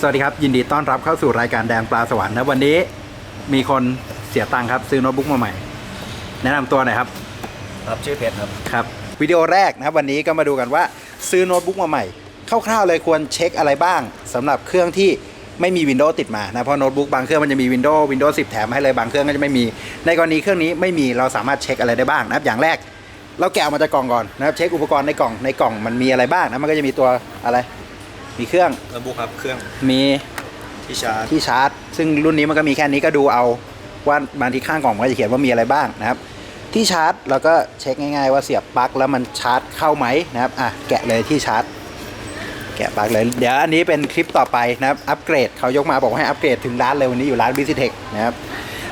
สวัสดีครับ ยินดีต้อนรับเข้าสู่รายการแดนปลาสวรรค์นะวันนี้มีคนเสียตังค์ครับ ซื้อโน้ตบุ๊กมาใหม่ แนะนำตัวหน่อยครับครับชื่อเพชรครับครับ วิดีโอแรกนะครับวันนี้ก็มาดูกันว่าซื้อโน้ตบุ๊กมาใหม่คร่าวๆเลยควรเช็คอะไรบ้างสำหรับเครื่องที่ไม่มี Windows ติดมานะเพราะโน้ตบุ๊กบางเครื่องมันจะมี Windows Windows 10 แถมให้เลยบางเครื่องก็จะไม่มี ในกรณีเครื่องนี้ไม่มีเราสามารถเช็คอะไรได้บ้างนะครับอย่างแรก เราแกะออกมาจากกล่องก่อนนะครับเช็คอุปกรณ์ในกล่องในกล่องมันมีอะไรบ้างนะมันก็จะมีตัวอะไร มีเครื่องโน้ตบุ๊กครับเครื่องมีที่ชาร์จที่ชาร์จ ซึ่งรุ่นนี้มันก็มีแค่นี้ก็ดูเอาว่าบางทีข้างกล่องมันก็จะเขียนว่ามีอะไรบ้างนะครับ ที่ชาร์จเราก็เช็คง่ายๆว่าเสียบปลั๊กแล้วมันชาร์จเข้าไหมนะครับอะแกะเลยที่ชาร์จ แกะปลั๊กเลย เดี๋ยวอันนี้เป็นคลิปต่อไปนะครับอัปเกรดเขายกมาบอกว่าให้อัปเกรดถึงร้านเลยวันนี้อยู่ร้าน v i s i t e c h นะครับ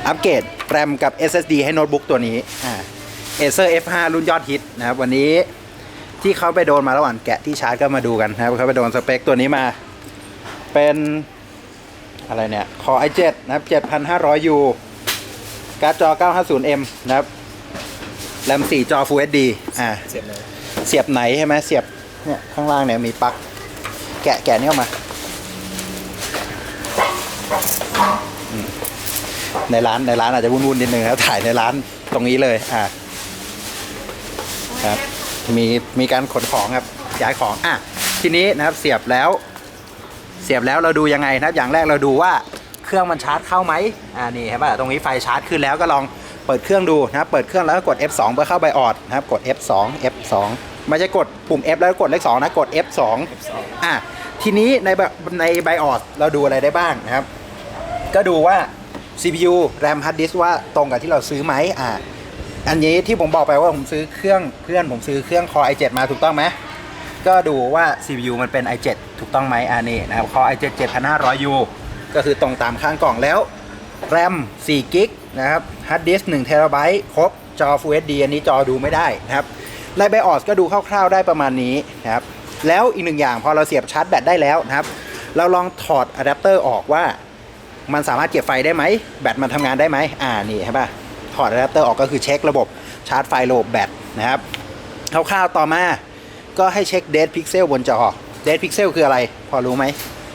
อัปเกรดแรมกับ SSD ให้โน้ตบุ๊กตัวนี้อ่า Acer F5 รุ่นยอดฮิตนะครับวันนี้ ที่เขาไปโดนมาระหว่างแกะที่ชาร์จก็มาดูกันนะครับเขาไปโดนสเปคตัวนี้มา เป็นอะไรเนี่ย Core i7 นะครับ 7,500U การ์ดจอ 950M นะครับแรม4 จอ Full HD อ่าเสียบเลยเสียบไหนใช่ไหมเสียบเนี่ยข้างล่างเนี่ยมีปลั๊กแกะแกะนี่ออกมาอืมในร้านในร้านอาจจะวุ่นๆนิดนึงครับถ่ายในร้านตรงนี้เลยอ่าครับ มีมีการขนของครับย้ายของอะทีนี้นะครับเสียบแล้ว เสียบแล้วเราดูยังไงนะครับ อย่างแรกเราดูว่าเครื่องมันชาร์จเข้าไหมอ่านี่เห็นป่ะตรงนี้ไฟชาร์จขึ้นแล้วก็ลองเปิดเครื่องดูนะครับเปิดเครื่องแล้วก็กด F2 เพื่อเข้าไบออดนะครับกด F2 F2 ไม่ใช่กดปุ่ม F แล้วกดเลข2นะกด F2 อะทีนี้ในไบในไบออดเราดูอะไรได้บ้างนะครับ ก็ดูว่า CPU RAM hard disk ว่าตรงกับที่เราซื้อไหมอ่า อันนี้ที่ผมบอกไปว่าผมซื้อเครื่องเพื่อนผมซื้อเครื่อง Core i7 มาถูกต้องไหมก็ดูว่า CPU มันเป็น i7 ถูกต้องไหมอันนี้นะครับ Core i7 7500U ก็คือตรงตามข้างกล่องแล้ว RAM 4 g b นะครับ Hard Disk1 TB ครบ จอ Full HD อันนี้จอดูไม่ได้นะครับไลน์ไบออสก็ดูคร่าวๆได้ประมาณนี้นะครับแล้วอีกหนึ่งอย่างพอเราเสียบชาร์จแบตได้แล้วนะครับ เราลองถอดอะแดปเตอร์ออกว่า มันสามารถเก็บไฟได้ไหม แบตมันทำงานได้ไหมอ่านี่ใช่ป่ะ ถอดอะแดปเตอร์ออกก็คือเช็คระบบชาร์จไฟระบบแบตนะครับคร่าวๆต่อมาก็ให้เช็คเดทพิกเซลบนจอเดทพิกเซลคืออะไร พอรู้ไหม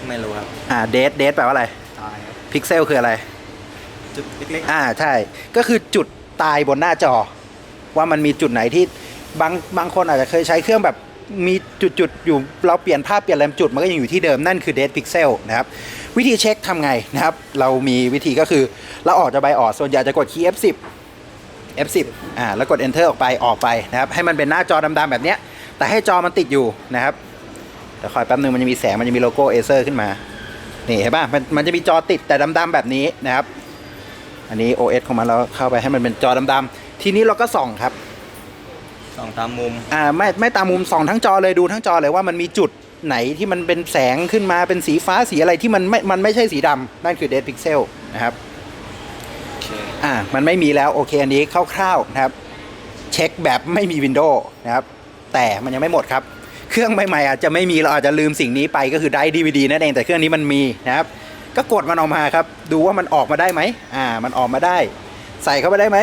ไม่รู้ครับ อ่าเดทเดทแปลว่าอะไรตายครับพิกเซลคืออะไร จุดเล็กอ่าใช่ ก็คือจุดตายบนหน้าจอ ว่ามันมีจุดไหนที่บางบางคนอาจจะเคยใช้เครื่องแบบมีจุดๆอยู่เราเปลี่ยนภาพเปลี่ยนอะไรจุด มันก็ยังอยู่ที่เดิมนั่นคือเดทพิกเซลนะครับ วิธีเช็คทำไงนะครับ เรามีวิธีก็คือ เราออกจากไบออดส่วนใหญ่จะกดคีย์ F10 F10 อ่าแล้วกด Enter ออกไปออกไปนะครับให้มันเป็นหน้าจอดำๆแบบเนี้ยแต่ให้จอมันติดอยู่นะครับเดี๋ยวคอยแป๊บนึงมันจะมีแสงมันจะมีโลโก้เอเซอร์ขึ้นมานี่เห็นป่ะมันมันจะมีจอติดแต่ดำๆแบบนี้นะครับ อันนี้ OS ของมันเราเข้าไปให้มันเป็นจอดำๆทีนี้เราก็ส่องครับๆสองตามมุมอ่าไม่ไม่ตามมุมส่องทั้งจอเลยดูทั้งจอเลยว่ามันมีจุดไหนที่มันเป็นแสงขึ้นมาเป็นสีฟ้าสีอะไรที่มันไม่มันไม่ใช่สีดำนั่นคือ dead pixel นะครับโอ่ามันไม่มีแล้วโอเคอันนี้คร่าวๆนะครับ เช็คแบบไม่มีวินโดว์นะครับ แต่มันยังไม่หมดครับ เครื่องใหม่ๆอาจจะไม่มีเราอาจจะลืมสิ่งนี้ไปก็คือได้ดีวดีนั่นเองแต่เครื่องนี้มันมีนะครับ ก็กดมันออกมาครับ ดูว่ามันออกมาได้ไหมอ่า มันออกมาได้ ใส่เข้าไปได้ไหม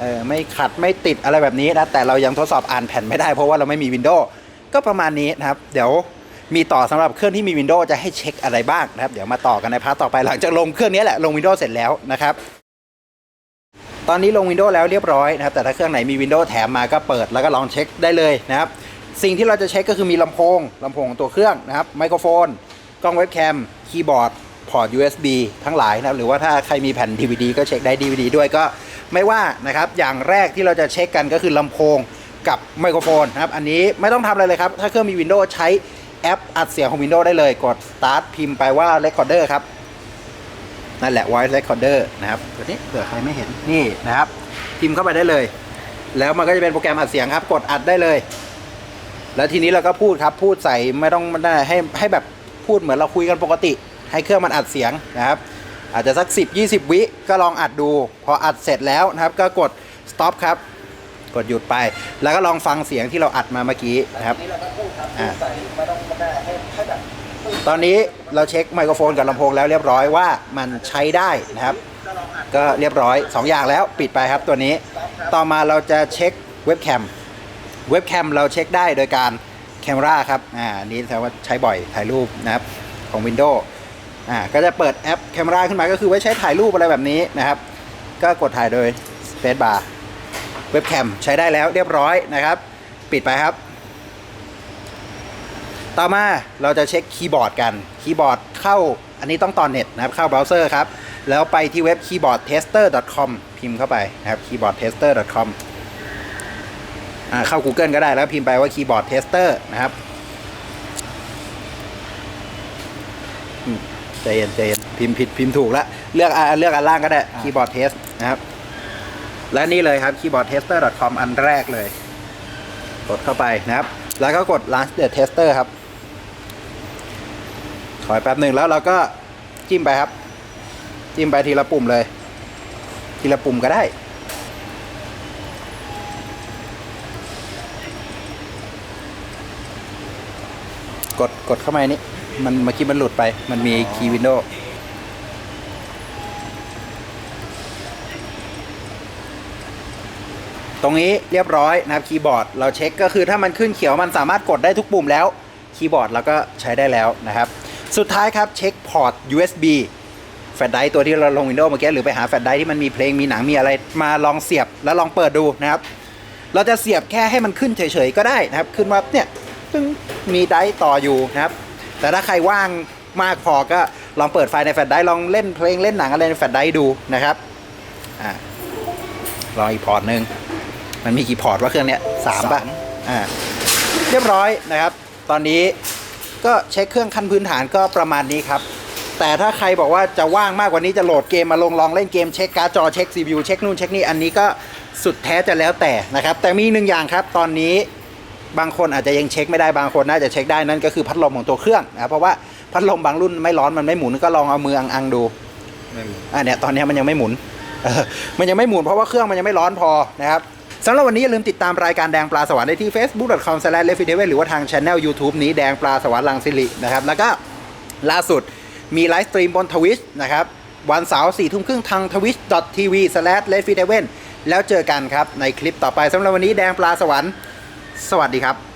เออไม่ขัดไม่ติดอะไรแบบนี้นะแต่เรายังทดสอบอ่านแผ่นไม่ได้เพราะว่าเราไม่มีวินโดว์ก็ประมาณนี้นะครับ เดี๋ยวมีต่อสำหรับเครื่องที่มีวินโดว์จะให้เช็คอะไรบ้างนะครับ เดี๋ยวมาต่อกันในพาร์ทต่อไปหลังจากลงเครื่องนี้แหละลงวินโดว์เสร็จแล้วนะครับ ตอนนี้ลง Windows แล้วเรียบร้อยนะครับ แต่ถ้าเครื่องไหนมี Windows แถมมาก็เปิดแล้วก็ลองเช็คได้เลยนะครับ สิ่งที่เราจะเช็คก็คือมีลำโพงลำโพงของตัวเครื่องนะครับ ไมโครโฟน กล้องเว็บแคม คีย์บอร์ด พอร์ต USB ทั้งหลายนะครับ หรือว่าถ้าใครมีแผ่น DVD ก็เช็คได้ DVD ด้วยก็ไม่ว่านะครับ อย่างแรกที่เราจะเช็คกันก็คือลำโพงกับไมโครโฟนนะครับ อันนี้ไม่ต้องทำอะไรเลยครับ ถ้าเครื่องมี Windows ใช้แอปอัดเสียงของ Windows ได้เลย กด Start พิมพ์ไปว่า Recorder ครับ นั่นแหละ voice recorder นะครับตัวนี้เผื่อใครไม่เห็นนี่นะครับ พิมพ์เข้าไปได้เลย แล้วมันก็จะเป็นโปรแกรมอัดเสียงครับ กดอัดได้เลย แล้วทีนี้เราก็พูดครับ พูดใส่ไม่ต้องไม่ได้ให้ให้แบบพูดเหมือนเราคุยกันปกติ ให้เครื่องมันอัดเสียงนะครับ อาจจะสัก 10 20 วิก็ลองอัดดู พออัดเสร็จแล้วนะครับ ก็กด stop ครับ กดหยุดไป แล้วก็ลองฟังเสียงที่เราอัดมาเมื่อกี้นะครับอ่าตอ ตอนนี้เราเช็คไมโครโฟนกับลำโพงแล้วเรียบร้อยว่ามันใช้ได้นะครับ ก็เรียบร้อย 2 อย่างแล้วปิดไปครับตัวนี้ ต่อมาเราจะเช็คเว็บแคมเว็บแคมเราเช็คได้โดยการแคมราครับ อ่า นี้แสดงว่าใช้บ่อยถ่ายรูปนะครับของ Windows อ่า ก็จะเปิดแอป Camera ขึ้นมาก็คือไว้ใช้ถ่ายรูปอะไรแบบนี้นะครับ ก็กดถ่ายโดย Space Bar เว็บแคมใช้ได้แล้วเรียบร้อยนะครับ ปิดไปครับ ต่อมาเราจะเช็คคีย์บอร์ดกันคีย์บอร์ดเข้าอันนี้ต้องต่อเน็ตนะครับเข้าเบราว์เซอร์ครับ แล้วไปที่เว็บ keyboardtester.com พิมพ์เข้าไปนะครับ keyboardtester.com อ่าเข้า Google ก็ได้แล้วพิมพ์ไปว่า keyboard tester นะครับอืมใจเย็นใจเย็นพิมพ์ผิดพิมพ์ถูกแล้วเลือกอ่าเลือกอันล่างก็ได้ keyboard test นะครับ และนี่เลยครับ keyboardtester.com อันแรกเลย กดเข้าไปนะครับ แล้วก็กด launch the tester ครับ ขอยแป๊บหนึ่งแล้วเราก็จิ้มไปครับ จิ้มไปทีละปุ่มเลย ทีละปุ่มก็ได้ กดกดเข้ามานนี้มันเมื่อกี้มันหลุดไป มันมีคีย์วินโดว์ตรงนี้เรียบร้อยนะครับคีย์บอร์ดเราเช็คก็คือถ้ามันขึ้นเขียวมันสามารถกดได้ทุกปุ่มแล้วคีย์บอร์ดเราก็ใช้ได้แล้วนะครับ สุดท้ายครับเช็คพอร์ต USB แฟลชไดร์ตัวที่เราลง Windows เมื่อกี้หรือไปหาแฟลชไดร์ที่มันมีเพลงมีหนังมีอะไรมาลองเสียบแล้วลองเปิดดูนะครับ เราจะเสียบแค่ให้มันขึ้นเฉยๆก็ได้นะครับ ขึ้นว่าเนี่ยซึ่งมีไดร์ต่ออยู่นะครับ แต่ถ้าใครว่างมากพอก็ลองเปิดไฟล์ในแฟลชไดร์ลองเล่นเพลงเล่นหนังอะไรในแฟลชไดร์ดูนะครับอ่าลองอีกพอร์ตหนึ่งมันมีกี่พอร์ตว่าเครื่องเนี้ยสามป่ะอ่าเรียบร้อยนะครับ ตอนนี้ ก็เช็คเครื่องขั้นพื้นฐานก็ประมาณนี้ครับ แต่ถ้าใครบอกว่าจะว่างมากกว่านี้จะโหลดเกมมาลงลองเล่นเกมเช็คการ์ดจอเช็ค CPU เช็คนู่นเช็คนี่อันนี้ก็สุดแท้จะแล้วแต่นะครับ แต่มีหนึ่งอย่างครับ ตอนนี้บางคนอาจจะยังเช็คไม่ได้บางคนน่าจะเช็คได้นั่นก็คือพัดลมของตัวเครื่องนะครับเพราะว่าพัดลมบางรุ่นไม่ร้อนมันไม่หมุนก็ลองเอามืออังๆดูไม่มีอะเนี่ยตอนเนี้ยมันยังไม่หมุนเออมันยังไม่หมุนเพราะว่าเครื่องมันยังไม่ร้อนพอนะครับ สำหรับวันนี้อย่าลืมติดตามรายการแดงปลาสวรรค์ได้ที่ facebook.com s l a s h l e f i d e v e หรือว่าทางช anel YouTube นี้แดงปลาสวรรค์ลังสิรินะครับแล้วก็ล่าสุดมีไลฟ์สตรีมบนทวิชนะครับวันเสาร์สี่ทุ่มครึ่งทาง twitch.tv s l a s h l e f i d e v e แล้วเจอกันครับในคลิปต่อไปสำหรับวันนี้แดงปลาสวรรค์ สวัสดีครับ